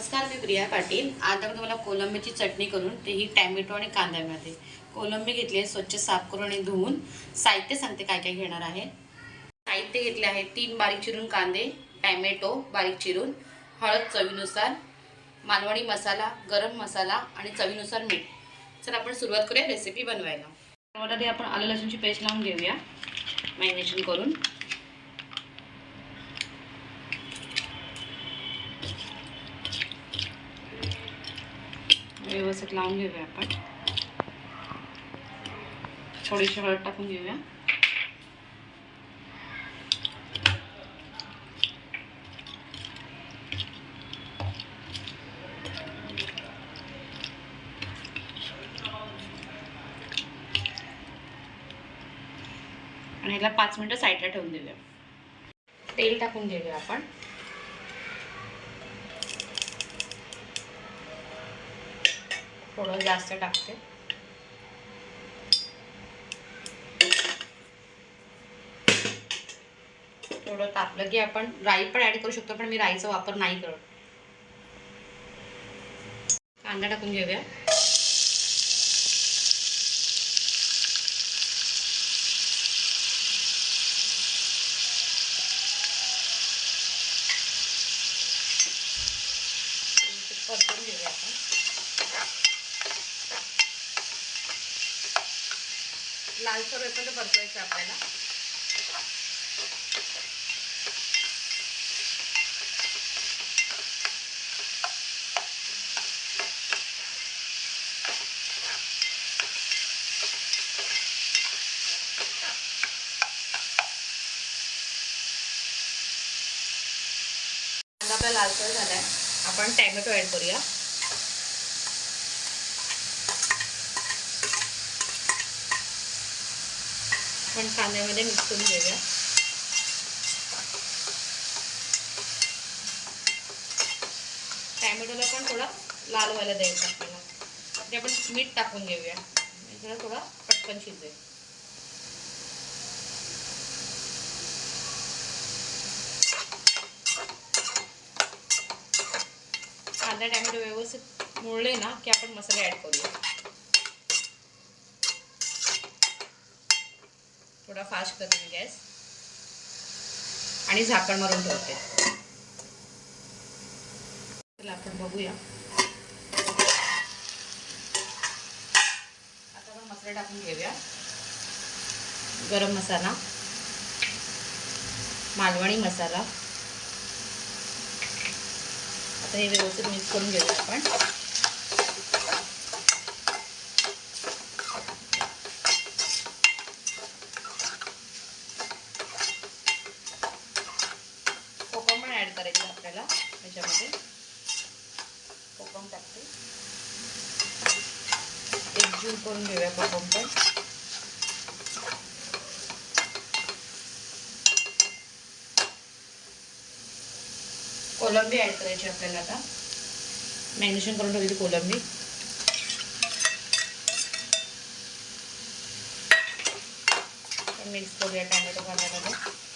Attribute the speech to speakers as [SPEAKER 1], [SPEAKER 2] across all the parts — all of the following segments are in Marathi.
[SPEAKER 1] नमस्कार मी प्रिया पाटील. आज आपण तुम्हाला कोलंबीची चटणी करून तेही टॅमॅटो आणि कांद्यामध्ये कोलंबी घेतली आहे स्वच्छ साफ करून आणि धुवून. साहित्य सांगते काय काय घेणार आहे. साहित्य घेतले आहे तीन बारीक चिरून कांदे टॅमॅटो बारीक चिरून हळद चवीनुसार मालवणी मसाला गरम मसाला आणि चवीनुसार मीठ. चल आपण सुरुवात करूया रेसिपी बनवायला. त्यामध्ये आपण आलं लसूणची पेस्ट लावून घेऊया. मॅरिनेशन करून. व्यवस्थित लावून घेऊया आपण थोडीशी हळद टाकून घेऊया आणि ह्याला पाच मिनटं साईडला ठेवून देऊया. तेल टाकून घेऊया आपण. थोडं जास्त टाकते. थोडं तापलं की आपण राई पण ऍड करू शकतो पण मी राईचा वापर नाही करत. कांदा टाकून घेऊया परतून घेऊया आपण लालसर होईपर्यंत परतवायचं आपल्याला. आपला लालसर झाला आहे आपण टॅमॅटो ॲड करूया. आपण कांद्यामध्ये मिक्स करून घेऊया. टॅमॅटोला पण थोडा लाल व्हायला द्यायचा आपल्याला. ते आपण मीठ टाकून घेऊया. म्हणजे थोडा पटकन शिजेल कांदा टॅमॅटो व्यवस्थित मुळले ना की आपण मसाले ॲड करूया. थोडा फास्ट करते मी गॅस. आणि झाकण मारून ठेवते. चला आपण बघूया. आता आपण मसाला टाकून घेऊया. गरम मसाला. मालवणी मसाला. आता हे व्यवस्थित मिक्स करून घेऊया आपण कोकम पण ॲड करायचं आपल्याला त्याच्यामध्ये कोकम टाकते. एक करून घेऊया कोकम पण. कोलंबी ॲड करायची आपल्याला आता. मॅग्नेशन करून ठेवली कोलंबी. मिक्स करूया टॅमॅटो कांद्यामध्ये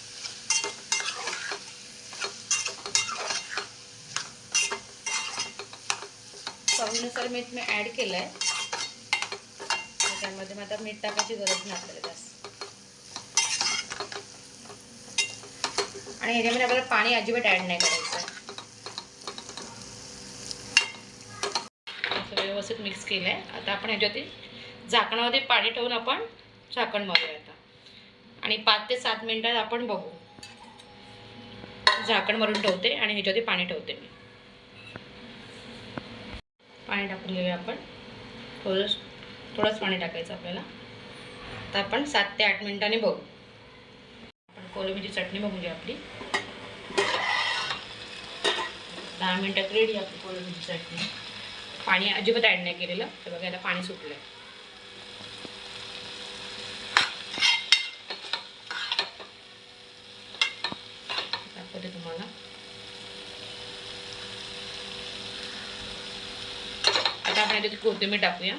[SPEAKER 1] चवीनुसार मीठ मी ॲड केलं आहे त्याच्यामध्ये आता मीठ टाकायची गरज नाही आपल्याला जास्त. आणि ह्याच्यामध्ये आपल्याला पाणी अजिबात ॲड नाही करायचं असं व्यवस्थित मिक्स केलं आहे आता आपण ह्याच्यावरती झाकणामध्ये पाणी ठेवून आपण झाकण मारूया आता. आणि पाच ते सात मिनिटात आपण बघू. झाकण मारून ठेवते आणि ह्याच्यावरती पाणी ठेवते मी. पाणी टाकून घेऊया आपण. थोडं थोडंच पाणी टाकायचं आपल्याला. आता आपण सात ते आठ मिनिटांनी बघू. आपण कोलंबीची चटणी बघूया आपली. दहा मिनटात रेडी आपली कोलंबीची चटणी. पाणी अजिबात ॲड नाही केलेलं. तर बघा याला पाणी सुटलं आहे दाखवते तुम्हाला. आता कोथिंबीर टाकूया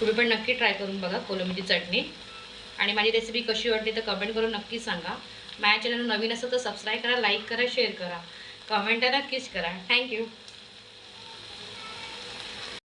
[SPEAKER 1] तुम्ही पण नक्की ट्राय करून बघा कोलंबीची चटणी. आणि माझी रेसिपी कशी वाटली तर कमेंट करून नक्की सांगा. माझ्या चॅनल नवीन असेल तर सबस्क्राईब करा लाईक करा शेअर करा. कमेंट नक्कीच करा. थँक्यू